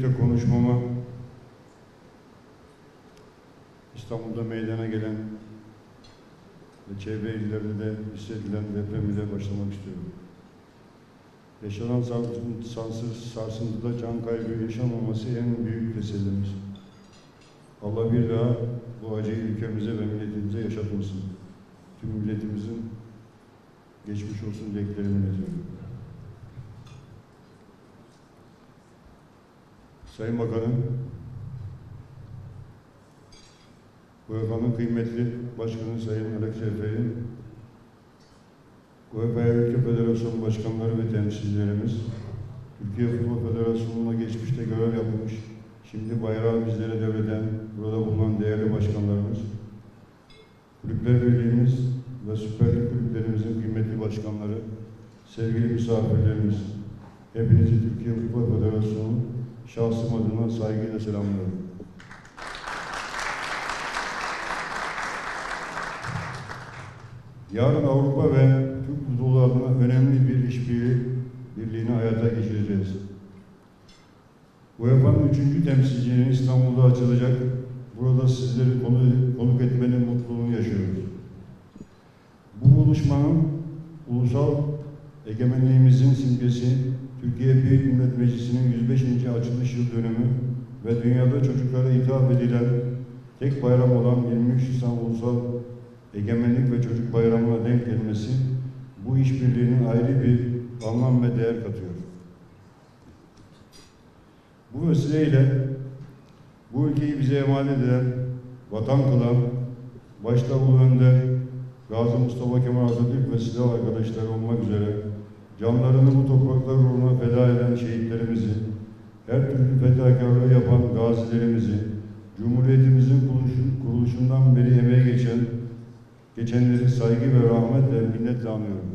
Öncelikle konuşmama İstanbul'da meydana gelen ve çevre illerde de hissedilen deprem ile başlamak istiyorum. Yaşanan sarsın- sarsıntıda can kaybı yaşanmaması en büyük tesellimiz. Allah bir daha bu acıyı ülkemize ve milletimize yaşatmasın. Tüm milletimizin geçmiş olsun dileklerimi iletiyorum. Sayın Bakanım, UEFA'nın kıymetli başkanı Sayın Alex Efe'nin, UEFA Ülke Federasyonu Başkanları ve temsilcilerimiz, Türkiye Futbol Federasyonu'na geçmişte görev yapmış, şimdi bayrağı bizlere devreden burada bulunan değerli başkanlarımız, Kulüpler Birliğimiz ve Süper Lig kulüplerimizin kıymetli başkanları, sevgili misafirlerimiz, hepinizi Türkiye Futbol Federasyonu şahsım adına saygıyla selamlıyorum. Yarın Avrupa ve Türk futbolu adına önemli bir işbirliği birliğini hayata geçireceğiz. UEFA'nın üçüncü temsilciliğini İstanbul'da açılacak. Burada sizleri konu, konuk etmenin mutluluğunu yaşıyoruz. Bu buluşmanın ulusal egemenliğimizin simgesi Türkiye Büyük Millet Meclisi'nin 105. açılış yıl dönümü ve dünyada çocuklara hitap edilen tek bayram olan 23 Nisan Ulusal Egemenlik ve Çocuk Bayramı'na denk gelmesi bu işbirliğinin ayrı bir anlam ve değer katıyor. Bu vesileyle bu ülkeyi bize emanet eden, vatan kılan, başta Ulu Önder, Gazi Mustafa Kemal Atatürk ve silah arkadaşları olmak üzere canlarını bu topraklar uğruna feda eden şehitlerimizi, her türlü fedakarlığı yapan gazilerimizi, Cumhuriyetimizin kuruluşu- kuruluşundan beri emeğe geçen, geçenleri saygı ve rahmetle, minnetle anıyorum.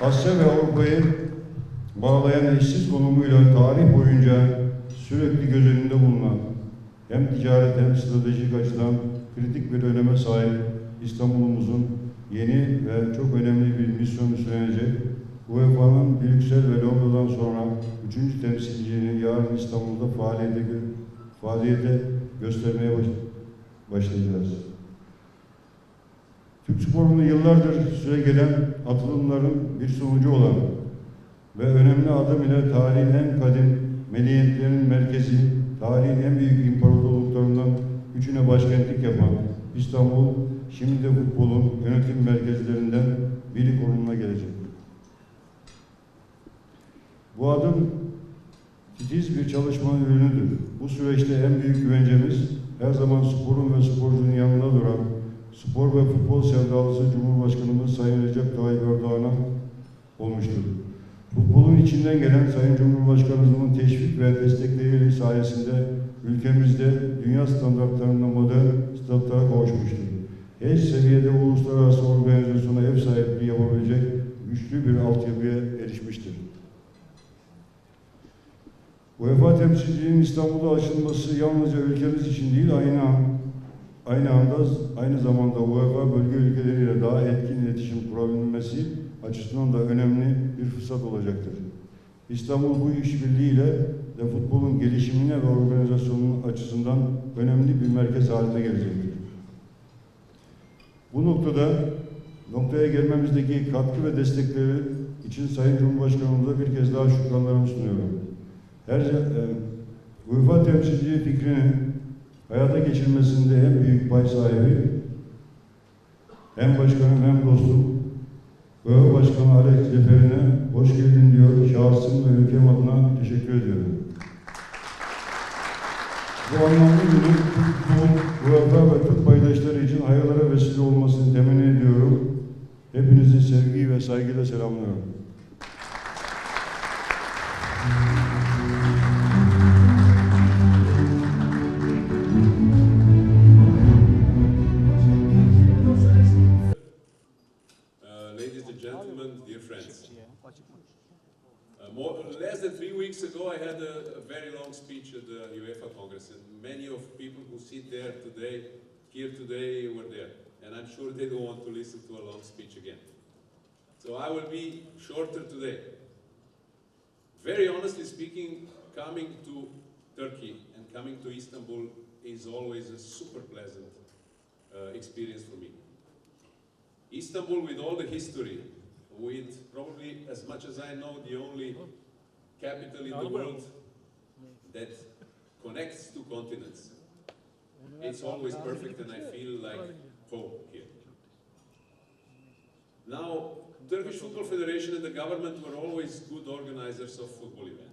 Asya ve Avrupa'yı bağlayan eşsiz konumuyla tarih boyunca sürekli göz önünde bulunan, hem ticaret hem stratejik açıdan kritik bir öneme sahip İstanbul'umuzun yeni ve çok önemli bir misyon üstlenecek UEFA'nın Brüksel ve Londra'dan sonra üçüncü temsilciliğini yarın İstanbul'da faaliyete, faaliyete göstermeye baş- başlayacağız. Türk sporunu yıllardır süre gelen atılımların bir sonucu olan ve önemli adım ile tarihin en kadim medeniyetlerin merkezi, tarihin en büyük imparatorluklarından üçüne başkentlik yapan İstanbul, şimdi de futbolun yönetim merkezlerinden biri konumuna gelecek. Bu adım titiz bir çalışmanın ürünüdür. Bu süreçte en büyük güvencemiz her zaman sporun ve sporcunun yanında duran spor ve futbol sevdalısı Cumhurbaşkanımız Sayın Recep Tayyip Erdoğan'a olmuştur. Futbolun içinden gelen Sayın Cumhurbaşkanımızın teşvik ve destekleriyle sayesinde ülkemizde dünya standartlarında modern statlara kavuşmuştur. Her seviyede uluslararası organizasyona ev sahipliği yapabilecek güçlü bir altyapıya erişmiştir. UEFA temsilciliğinin İstanbul'da açılması yalnızca ülkemiz için değil, aynı aynı anda aynı zamanda UEFA bölge ülkeleriyle daha etkin iletişim kurabilmesi açısından da önemli bir fırsat olacaktır. İstanbul bu işbirliğiyle de futbolun gelişimine ve organizasyonunun açısından önemli bir merkez haline gelecektir. Bu noktada noktaya gelmemizdeki katkı ve destekleri için Sayın Cumhurbaşkanımıza bir kez daha şükranlarımı sunuyorum. Her e, UEFA temsilciliği fikrinin hayata geçirmesinde en büyük pay sahibi hem başkanım hem dostum UEFA Başkanı Alex Zeferine hoş geldin diyor. Şahsım ve ülkem adına teşekkür ediyorum. Bu anlamlı günün bu UEFA ve Türk paydaşları ve saygıyla selamlıyorum. Ladies and gentlemen, dear friends. Uh, more, less than three weeks ago, I had a, a very long speech at the UEFA Congress, and many of people who sit there today, here today, were there. And I'm sure they don't want to listen to a long speech again. So I will be shorter today. very honestly speaking, coming to Turkey and coming to Istanbul is always a super pleasant uh, experience for me. Istanbul, with all the history, with probably, as much as I know, the only capital in the world that connects two continents. It's always perfect, and I feel like home here. Now, Turkish Football Federation and the government were always good organizers of football events.